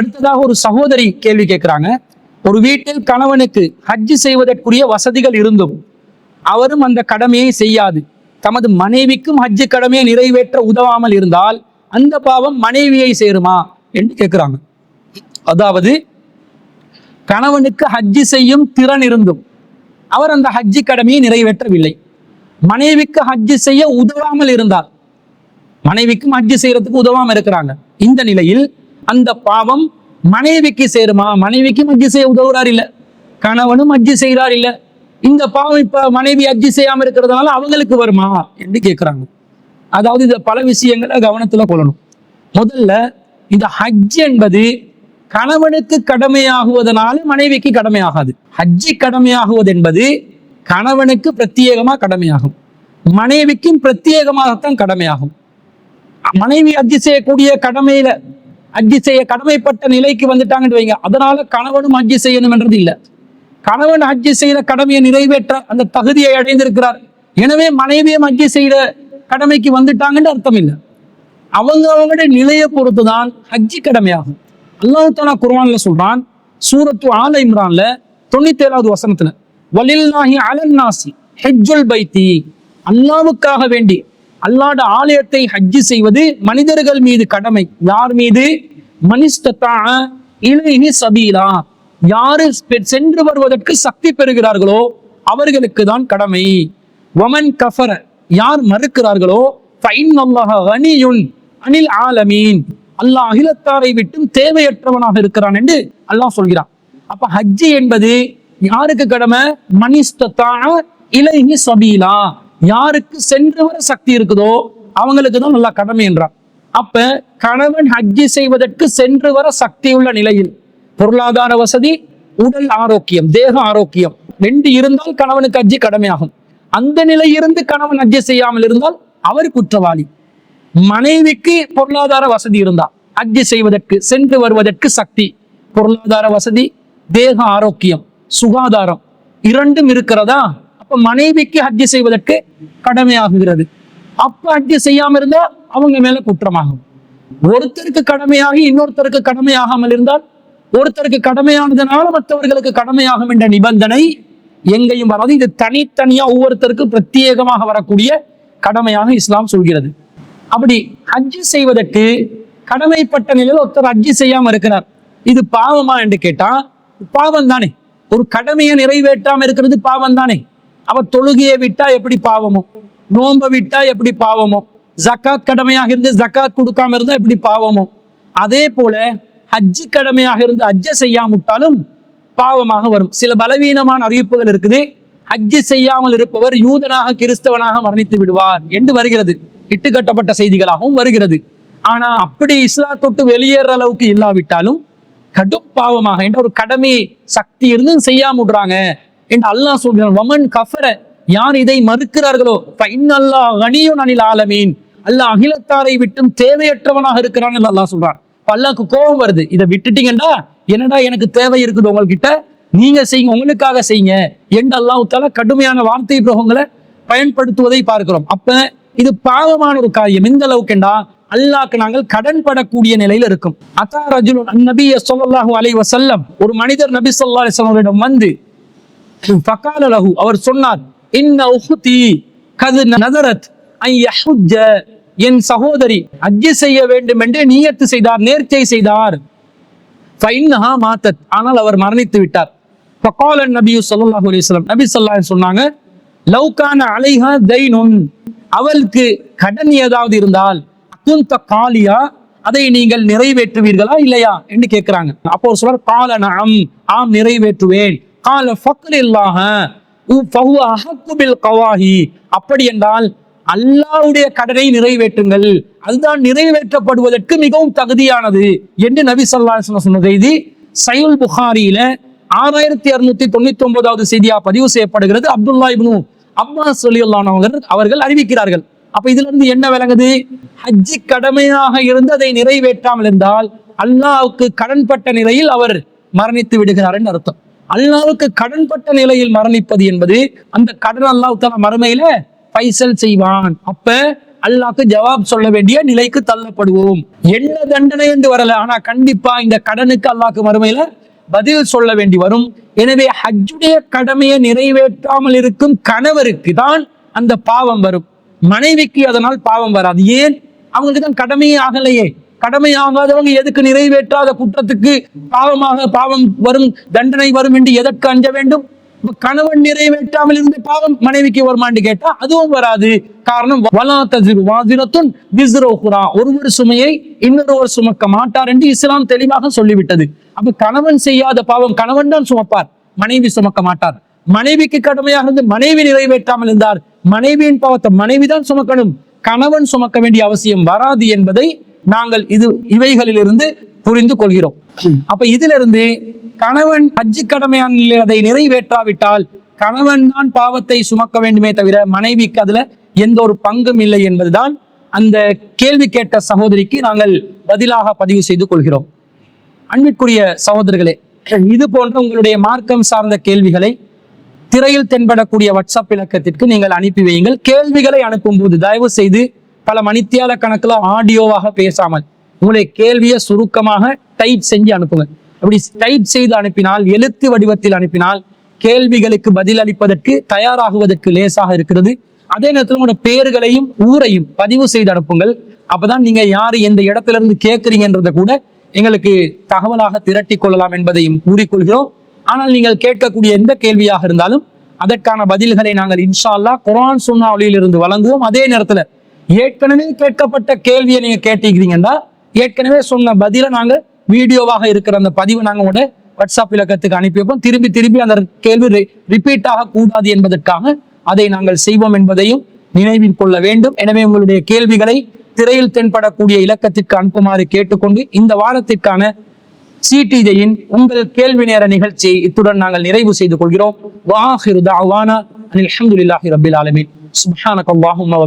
அடுத்ததாக ஒரு சகோதரி கேள்வி கேட்கிறாங்க. ஒரு வீட்டில் கணவனுக்கு ஹஜ் செய்வதற்குரிய வசதிகள் இருந்தும் அவரும் அந்த கடமையை செய்யாது. தமது மனைவிக்கும் ஹஜ் கடமையை நிறைவேற்ற உதவாமல் இருந்தால் அந்த பாவம் மனைவியை சேருமா என்று கேட்குறாங்க. அதாவது கணவனுக்கு ஹஜ்ஜு செய்யும் திறன் இருந்தும் அவர் அந்த ஹஜ்ஜு கடமையை நிறைவேற்றவில்லை. மனைவிக்கு ஹஜ்ஜு செய்ய உதவாமல் இருந்தார். மனைவிக்கும் ஹஜ்ஜு செய்யறதுக்கு உதவாமல் இருக்கிறாங்க. இந்த நிலையில் அந்த பாவம் மனைவிக்கு சேருமா? மனைவிக்கும் மஜ்ஜி செய்ய உதவுறார் இல்ல. கணவனும் ஹஜ்ஜி செய்கிறார் இல்ல. இந்த பாவம் இப்ப மனைவி அஜ்ஜி செய்யாம இருக்கிறதுனால அவங்களுக்கு வருமா? என்று கேட்கிறாங்க அதாவது இந்த பல விஷயங்களை கவனத்துல கொள்ளணும். முதல்ல இந்த ஹஜ் என்பது கணவனுக்கு கடமையாகுவதனால மனைவிக்கு கடமையாகாது. ஹஜ்ஜி கடமையாகுவது என்பது கணவனுக்கு பிரத்யேகமா கடமையாகும். மனைவிக்கும் பிரத்யேகமாகத்தான் கடமையாகும். மனைவி அஜ்ஜி செய்யக்கூடிய கடமையில ஹஜ்ஜி செய்ய கடமைப்பட்ட நிலைக்கு வந்துட்டாங்கன்னு வைங்க. அதனால கணவனும் அஜி செய்யணும் என்றது இல்ல. கணவன் ஹஜ்ஜி செய்த கடமையை நிறைவேற்ற அந்த தகுதியை அடைந்திருக்கிறார். எனவே மனைவியும் ஹஜ்ஜி செய்த கடமைக்கு வந்துட்டாங்கன்னு அர்த்தம் இல்லை. அவங்க அவங்களுடைய நிலையை பொறுத்து தான் ஹஜ்ஜி கடமையாகும். அல்லாஹ் தாலா குர்ஆன்ல சொல்றான் சூரத்து ஆல இம்ரான்ல தொண்ணூத்தி ஏழாவது வசனத்துல வலில்லாஹி அலன் நாசி ஹெஜ்ஜுல் பைத்தி. அல்லாவுக்காக வேண்டி அல்லாட ஆலயத்தை ஹஜ்ஜி செய்வது மனிதர்கள் மீது கடமை. யார் மீது? மனிஸ்தத்தா இலைஹி சபீலா. யாரு பெ- சென்று வருவதற்கு சக்தி பெறுகிறார்களோ அவர்களுக்கு தான் கடமை. வமன் கஃபர. யார் மறுக்கிறார்களோ? ஃபைன் அனில் ஆலமீன். அல்லாஹ் அகிலத்தாரை விட்டும் தேவையற்றவனாக இருக்கிறான் என்று அல்லாஹ் சொல்கிறான். அப்ப ஹஜ்ஜி என்பது யாருக்கு கடமை? மனிஸ்தத்தா இலகி சபீலா. யாருக்கு சென்று வர சக்தி இருக்குதோ அவங்களுக்கு தான் நல்லா கடமை என்றான் அப்ப கணவன் ஹஜ்ஜி செய்வதற்கு சென்று வர சக்தி உள்ள நிலையில் பொருளாதார வசதி உடல் ஆரோக்கியம் தேக ஆரோக்கியம் ரெண்டு இருந்தால் கணவனுக்கு ஹஜ்ஜி கடமையாகும். அந்த நிலையிலிருந்து இருந்து கணவன் அஜ்ஜி செய்யாமல் இருந்தால் அவர் குற்றவாளி. மனைவிக்கு பொருளாதார வசதி இருந்தால் அஜ்ஜி செய்வதற்கு சென்று வருவதற்கு சக்தி பொருளாதார வசதி தேக ஆரோக்கியம் சுகாதாரம் இரண்டும் இருக்கிறதா? அப்ப மனைவிக்கு ஹஜ்ஜி செய்வதற்கு கடமையாகுகிறது. அப்ப ஹஜ்ஜு செய்யாம இருந்தா அவங்க மேல குற்றமாகும். ஒருத்தருக்கு கடமையாகி இன்னொருத்தருக்கு கடமையாகாமல் இருந்தால் ஒருத்தருக்கு கடமையானதுனால மற்றவர்களுக்கு கடமையாகும் என்ற நிபந்தனை எங்கேயும் வராது. இது தனித்தனியா ஒவ்வொருத்தருக்கும் பிரத்யேகமாக வரக்கூடிய கடமையாக இஸ்லாம் சொல்கிறது. அப்படி ஹஜ்ஜு செய்வதற்கு கடமைப்பட்ட நிலையில் ஒருத்தர் ஹஜ்ஜு செய்யாம இருக்கிறார். இது பாவமா என்று கேட்டா பாவம் தானே. ஒரு கடமையை நிறைவேற்றாம இருக்கிறது பாவம் தானே. அவ தொழுகையை விட்டா எப்படி பாவமோ? நோன்பை விட்டா எப்படி பாவமோ? ஜக்காத் கடமையாக இருந்து ஜக்காத் கொடுக்காம இருந்தா எப்படி பாவமோ? அதே போல ஹஜ்ஜி கடமையாக இருந்து ஹஜ்ஜை செய்யாவிட்டாலும் பாவமாக வரும். சில பலவீனமான அறிவிப்புகள் இருக்குது. ஹஜ்ஜி செய்யாமல் இருப்பவர் யூதனாக கிறிஸ்தவனாக மரணித்து விடுவார் என்று வருகிறது. இட்டுக்கட்டப்பட்ட செய்திகளாகவும் வருகிறது. ஆனா அப்படி இஸ்லாத்தொட்டு வெளியேற அளவுக்கு இல்லாவிட்டாலும் கடும் பாவமாக என்ற ஒரு கடமை சக்தி இருந்து செய்யாம விடுறாங்க என்று அல்லாஹ் சொல்கிறான் வமன் கஃபர யார் இதை மறுக்கிறார்களோ அல்லாஹ் கனியுன் அனில் ஆலமீன். அல்லாஹ் அகிலத்தாரை விட்டும் தேவையற்றவனாக இருக்கிறான் என்று அல்லாஹ் சொல்றான். அல்லாக்கு கோபம் வருது. இதை விட்டுட்டீங்கடா என்னடா எனக்கு தேவை இருக்குது உங்ககிட்ட நீங்க செய்யுங்க உங்களுக்காக செய்யுங்க. என்று அல்லாஹ் கடுமையான வார்த்தை பிரகங்களை பயன்படுத்துவதை பார்க்கிறோம். அப்ப இது பாவமான ஒரு காரியம். எந்த அளவுக்குண்டா? அல்லாக்கு நாங்கள் கடன் படக்கூடிய நிலையில இருக்கும். அத்தா ரஜுல் அந்நபிய ஸல்லல்லாஹு அலை வசல்லம் ஒரு மனிதர் நபி சொல்லா அலைஹி வந்து ஃபகால லஹு அவர் சொன்னார் இன்ன உஹ்தி கது நதரத் ஐ யஹுஜ்ஜ என் சகோதரி. ஹஜ்ஜி செய்ய வேண்டும் என்று நீயத்து செய்தார் நேர்ச்சை செய்தார். ஃபைன்னஹா மாத்தத் ஆனால் அவர் மரணித்து விட்டார். ஃபகால நபி ஸல்லல்லாஹு அலைஹி வஸல்லம் நபி ஸல்லல்லாஹு சொன்னாங்க லவ் கான அலைஹா தைனுன் அவளுக்கு கடன் ஏதாவது இருந்தால் குந்த காலியா அதை நீங்கள் நிறைவேற்றுவீர்களா இல்லையா? என்று கேட்கிறாங்க. அப்போ சொல்ற சொல்றார் கால ஆம் நிறைவேற்றுவேன். கால ஃபக்ர் இல்லாஹ கவாஹி அப்படி என்றால் அல்லாவுடைய கடனை நிறைவேற்றுங்கள். அதுதான் நிறைவேற்றப்படுவதற்கு மிகவும் தகுதியானது என்று நபி சொல்லா சொன்ன செய்தி. சயுல் புகாரியில ஆறாயிரத்தி அறுநூத்தி தொண்ணூத்தி ஒன்பதாவது செய்தியா பதிவு செய்யப்படுகிறது. அப்துல்லா இப்னு அப்பாஸ் ரலியல்லாஹு அவர்கள் அறிவிக்கிறார்கள். அப்ப இதுல இருந்து என்ன விளங்குது? ஹஜ்ஜி கடமையாக இருந்து அதை நிறைவேற்றாமல் இருந்தால் அல்லாவுக்கு கடன்பட்ட நிலையில் அவர் மரணித்து விடுகிறார் என்று அர்த்தம். அல்லாவுக்கு கடன்பட்ட நிலையில் மரணிப்பது என்பது அந்த கடன் அல்லாஹ் தஆலா மறுமையில பைசல் செய்வான். அப்ப அல்லாக்கு ஜவாப் சொல்ல வேண்டிய நிலைக்கு தள்ளப்படுவோம். என்ன தண்டனை என்று வரல. ஆனா கண்டிப்பா இந்த கடனுக்கு அல்லாக்கு மறுமையில பதில் சொல்ல வேண்டி வரும். எனவே ஹஜ்ஜுடைய கடமையை நிறைவேற்றாமல் இருக்கும் கணவருக்கு தான் அந்த பாவம் வரும். மனைவிக்கு அதனால் பாவம் வராது. ஏன்? அவங்களுக்கு தான் கடமையே ஆகலையே. கடமையாகாதவங்க எதுக்கு நிறைவேற்றாத குற்றத்துக்கு பாவமாக பாவம் வரும் தண்டனை வரும் என்று எதற்கு அஞ்ச வேண்டும்? கணவன் நிறைவேற்றாமல் இருந்து பாவம் மனைவிக்கு வருமானு கேட்டா அதுவும் வராது. காரணம் வலா தசிறு வாசிரத்துன் விஸ்ரோகுரா ஒருவர் சுமையை இன்னொருவர் சுமக்க மாட்டார் என்று இஸ்லாம் தெளிவாக சொல்லிவிட்டது. அப்ப கணவன் செய்யாத பாவம் கணவன் தான் சுமப்பார் மனைவி சுமக்க மாட்டார். மனைவிக்கு கடமையாக இருந்து மனைவி நிறைவேற்றாமல் இருந்தார் மனைவியின் பாவத்தை மனைவி தான் சுமக்கணும். கணவன் சுமக்க வேண்டிய அவசியம் வராது என்பதை நாங்கள் இது இவைகளிலிருந்து புரிந்து கொள்கிறோம். அப்ப இதிலிருந்து கணவன் ஹஜ்ஜு கடமையான அதை நிறைவேற்றாவிட்டால் கணவன் தான் பாவத்தை சுமக்க வேண்டுமே தவிர மனைவிக்கு அதுல எந்த ஒரு பங்கும் இல்லை என்பதுதான் அந்த கேள்வி கேட்ட சகோதரிக்கு நாங்கள் பதிலாக பதிவு செய்து கொள்கிறோம். அன்பிற்குரிய சகோதரர்களே இது போன்ற உங்களுடைய மார்க்கம் சார்ந்த கேள்விகளை திரையில் தென்படக்கூடிய வாட்ஸ்அப் இலக்கத்திற்கு நீங்கள் அனுப்பி வையுங்கள். கேள்விகளை அனுப்பும்போது தயவு செய்து பல மணித்தியால கணக்குல ஆடியோவாக பேசாமல் உங்களுடைய கேள்வியை சுருக்கமாக டைப் செஞ்சு அனுப்புங்க. அப்படி டைப் செய்து அனுப்பினால் எழுத்து வடிவத்தில் அனுப்பினால் கேள்விகளுக்கு பதில் அளிப்பதற்கு தயாராகுவதற்கு லேசாக இருக்கிறது. அதே நேரத்தில் உங்களோட பெயர்களையும் ஊரையும் பதிவு செய்து அனுப்புங்கள். அப்பதான் நீங்க யாரு எந்த இடத்துல இருந்து கேட்கறீங்கன்றதை கூட எங்களுக்கு தகவலாக திரட்டி கொள்ளலாம் என்பதையும் கூறிக்கொள்கிறோம். ஆனால் நீங்கள் கேட்கக்கூடிய எந்த கேள்வியாக இருந்தாலும் அதற்கான பதில்களை நாங்கள் இன்ஷா குரான் குர்ஆன் சுன்னா ஒளியிலிருந்து வழங்குவோம். அதே நேரத்தில் ஏற்கனவே கேட்கப்பட்ட கேள்வியை நீங்க கேட்டிருக்கிறீங்கன்னா ஏற்கனவே சொன்ன பதிலை நாங்க வீடியோவாக இருக்கிற அந்த பதிவை நாங்க உங்களோட வாட்ஸ்அப் இலக்கத்துக்கு அனுப்பி வைப்போம் திரும்பி திரும்பி அந்த கேள்வி ரிப்பீட் ஆக கூடாது என்பதற்காக அதை நாங்கள் செய்வோம் என்பதையும் நினைவில் கொள்ள வேண்டும். எனவே உங்களுடைய கேள்விகளை திரையில் தென்படக்கூடிய இலக்கத்திற்கு அனுப்புமாறு கேட்டுக்கொண்டு இந்த வாரத்திற்கான சிடிஜையின் உங்கள் கேள்வி நேர நிகழ்ச்சியை இத்துடன் நாங்கள் நிறைவு செய்து கொள்கிறோம். வாஹிரு தாவானா அனில் அஹமதுல்லாஹி ரபில் ஆலமின். சுப்ஹானக அல்லாஹும்ம வ